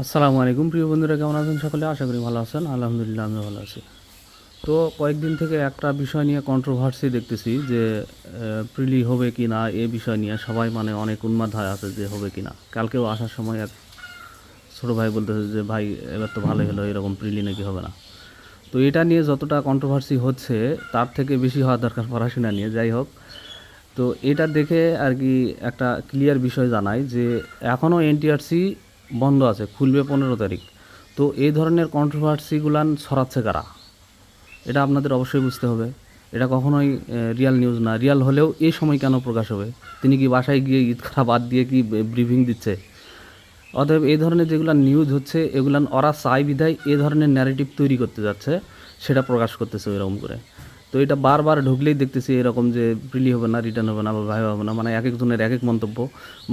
আসসালামু আলাইকুম। প্রিয় বন্ধুরা, কেমন আছেন সকলে? আশা করি ভালো আছেন। আলহামদুলিল্লাহ আমি ভালো আছি। তো কয়েকদিন থেকে একটা বিষয় নিয়ে কন্ট্রোভার্সি দেখতেছি যে প্রিলি হবে কি না, এ বিষয় নিয়ে সবাই মানে অনেক উন্মাদ হয়ে আছে যে হবে কি না। কালকেও আসার সময় এক ছোটো ভাই বলতেছে যে, ভাই, এবার তো ভালোই হলো, এরকম প্রিলি নাকি হবে না? তো এটা নিয়ে যতটা কন্ট্রোভার্সি হচ্ছে, তার থেকে বেশি হওয়া দরকার পড়াশোনা নিয়ে। যাই হোক, তো এটা দেখে আর কি একটা ক্লিয়ার বিষয় জানাই যে এখনও এনটিআরসি বন্ধ আছে, খুলবে পনেরো তারিখ। তো এই ধরনের কন্ট্রোভার্সিগুলান ছড়াচ্ছে কারা? এটা আপনাদের অবশ্যই বুঝতে হবে। এটা কখনোই রিয়াল নিউজ না। রিয়াল হলেও এই সময় কেন প্রকাশ হবে? তিনি কি বাসায় গিয়ে ঈদ করা বাদ দিয়ে কি ব্রিফিং দিচ্ছে? অতএব এই ধরনের যেগুলো নিউজ হচ্ছে, এগুলান ওরা চাই বিধায় এ ধরনের ন্যারেটিভ তৈরি করতে যাচ্ছে, সেটা প্রকাশ করতেছে এরকম করে। তো এটা বারবার ঢুকলেই দেখতেছি এরকম যে প্রিলি হবে না, রিটার্ন হবে না বা ভাই হবে না মানে এক একজনের এক এক মন্তব্য।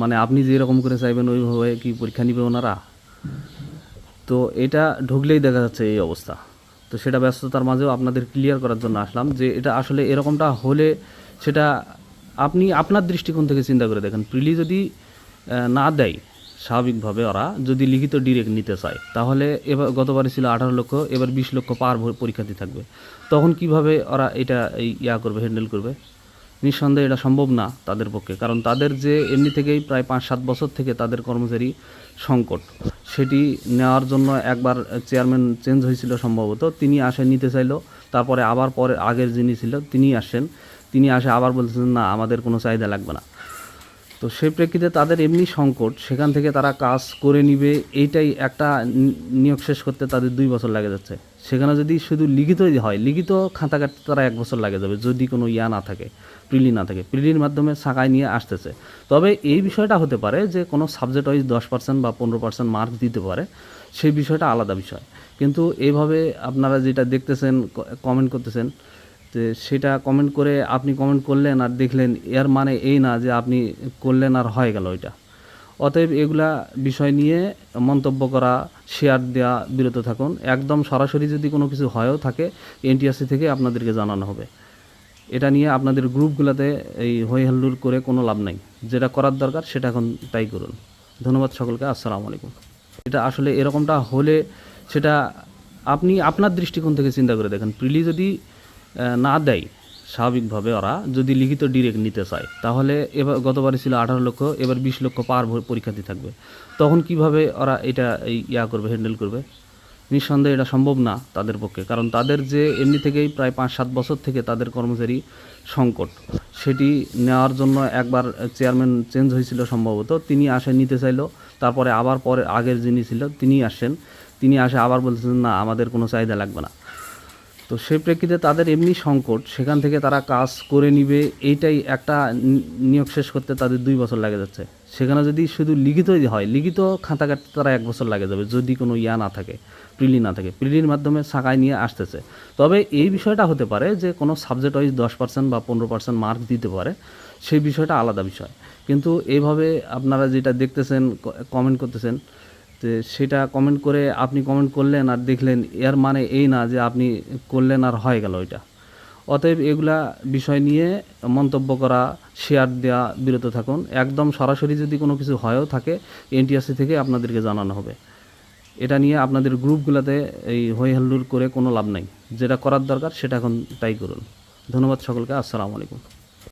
মানে আপনি যে এরকম করে চাইবেন ওইভাবে কি পরীক্ষা নিবে ওনারা? তো এটা ঢুকলেই দেখা যাচ্ছে এই অবস্থা। তো সেটা ব্যস্ততার মাঝেও আপনাদের ক্লিয়ার করার জন্য আসলাম যে এটা আসলে এরকমটা হলে সেটা আপনি আপনার দৃষ্টিকোণ থেকে চিন্তা করে দেখেন। প্রিলি যদি না দেয় স্বাভাবিকভাবে ওরা যদি লিখিত ডিরেক্ট নিতে চায়, তাহলে এবার গতবারে ছিল আঠারো লক্ষ, এবার বিশ লক্ষ পার পরীক্ষার্থী থাকবে। তখন কীভাবে ওরা এটা এই ইয়া করবে হ্যান্ডেল করবে? নিঃসন্দেহে এটা সম্ভব না তাদের পক্ষে, কারণ তাদের যে এমনি থেকেই প্রায় পাঁচ সাত বছর থেকে তাদের কর্মচারী সংকট। সেটি নেওয়ার জন্য একবার চেয়ারম্যান চেঞ্জ হয়েছিল সম্ভবত, তিনি আসে নিতে চাইলো, তারপরে আবার পরে আগের যিনি ছিল তিনি আসেন। তিনি আসে আবার বলছেন না, আমাদের কোনো চাহিদা লাগবে না। তো সেই প্রেক্ষিতে তাদের এমনি সংকট, সেখান থেকে তারা কাজ করে নিবে, এইটাই একটা নিয়োগ শেষ করতে তাদের দুই বছর লাগে যাচ্ছে। সেখানে যদি শুধু লিখিতই হয়, লিখিত খাতা কাটতে তারা এক বছর লাগে যাবে, যদি কোনো ইয়া না থাকে, প্রিলি না থাকে, প্রিলির মাধ্যমে শাখায় নিয়ে আসতেছে। তবে এই বিষয়টা হতে পারে যে কোনো সাবজেক্ট ওয়াইজ দশ পার্সেন্ট বা পনেরো পার্সেন্ট মার্ক দিতে পারে, সেই বিষয়টা আলাদা বিষয়। কিন্তু এইভাবে আপনারা যেটা দেখতেছেন কমেন্ট করতেছেন সেটা কমেন্ট করে আপনি কমেন্ট করলেন আর দেখলেন এর মানে এই না যে আপনি করলেন আর হয়ে গেল ওইটা অতএব এগুলা বিষয় নিয়ে মন্তব্য করা শেয়ার দেওয়া বিরত থাকুন। একদম সরাসরি যদি কোনো কিছু হয়েও থাকে এনটিআরসি থেকে আপনাদেরকে জানানো হবে। এটা নিয়ে আপনাদের গ্রুপগুলোতে এই হই হাল্লুর করে কোনো লাভ নাই। যেটা করার দরকার সেটা এখন তাই করুন। ধন্যবাদ সকলকে, আসসালামু আলাইকুম। এটা আসলে এরকমটা হলে সেটা আপনি আপনার দৃষ্টিকোণ থেকে চিন্তা করে দেখেন। প্রিলি যদি না দেয়, স্বাভাবিকভাবে ওরা যদি লিখিত ডিরেক্ট নিতে চায়। তাহলে এবার গতবারে ছিল আঠারো লক্ষ, এবার বিশ লক্ষ পার পরীক্ষার্থী থাকবে। তখন কীভাবে ওরা এটা এই ইয়া করবে হ্যান্ডেল করবে? নিঃসন্দেহে এটা সম্ভব না তাদের পক্ষে, কারণ তাদের যে এমনি থেকেই প্রায় পাঁচ সাত বছর থেকে তাদের কর্মচারী সংকট। সেটি নেওয়ার জন্য একবার চেয়ারম্যান চেঞ্জ হয়েছিল সম্ভবত, তিনি আসে নিতে চাইলো, তারপরে আবার পরে আগের যিনি ছিল তিনি আসেন। তিনি আসে আবার বলছেন না, আমাদের কোনো চাহিদা লাগবে না। তো সেই প্রেক্ষিতে তাদের এমনি সংকট, সেখান থেকে তারা কাজ করে নিবে, এইটাই একটা নিয়োগ শেষ করতে তাদের দুই বছর লাগে যাচ্ছে। সেখানে যদি শুধু লিখিতই হয়, লিখিত খাতা কাটতে তারা এক বছর লাগে যাবে, যদি কোনো ইয়া না থাকে, প্রিলি না থাকে, প্রিলির মাধ্যমে শাখায় নিয়ে আসতেছে। তবে এই বিষয়টা হতে পারে যে, কোনো সাবজেক্ট ওয়াইজ দশ পার্সেন্ট বা পনেরো পার্সেন্ট মার্ক দিতে পারে, সেই বিষয়টা আলাদা বিষয়। কিন্তু এইভাবে আপনারা যেটা দেখতেছেন কমেন্ট করতেছেন তো সেটা কমেন্ট করে আপনি কমেন্ট করলেন আর দেখলেন, এর মানে এই না যে আপনি করলেন আর হয়ে গেল ওইটা অতএব এগুলা বিষয় নিয়ে মন্তব্য করা শেয়ার দেওয়া বিরত থাকুন। একদম সরাসরি যদি কোনো কিছু হয়েও থাকে এনটিআরসি থেকে আপনাদেরকে জানানো হবে। এটা নিয়ে আপনাদের গ্রুপগুলোতে এই হই হাল্লুর করে কোনো লাভ নাই। যেটা করার দরকার সেটা এখন তাই করুন। ধন্যবাদ সকলকে। আসসালামু আলাইকুম।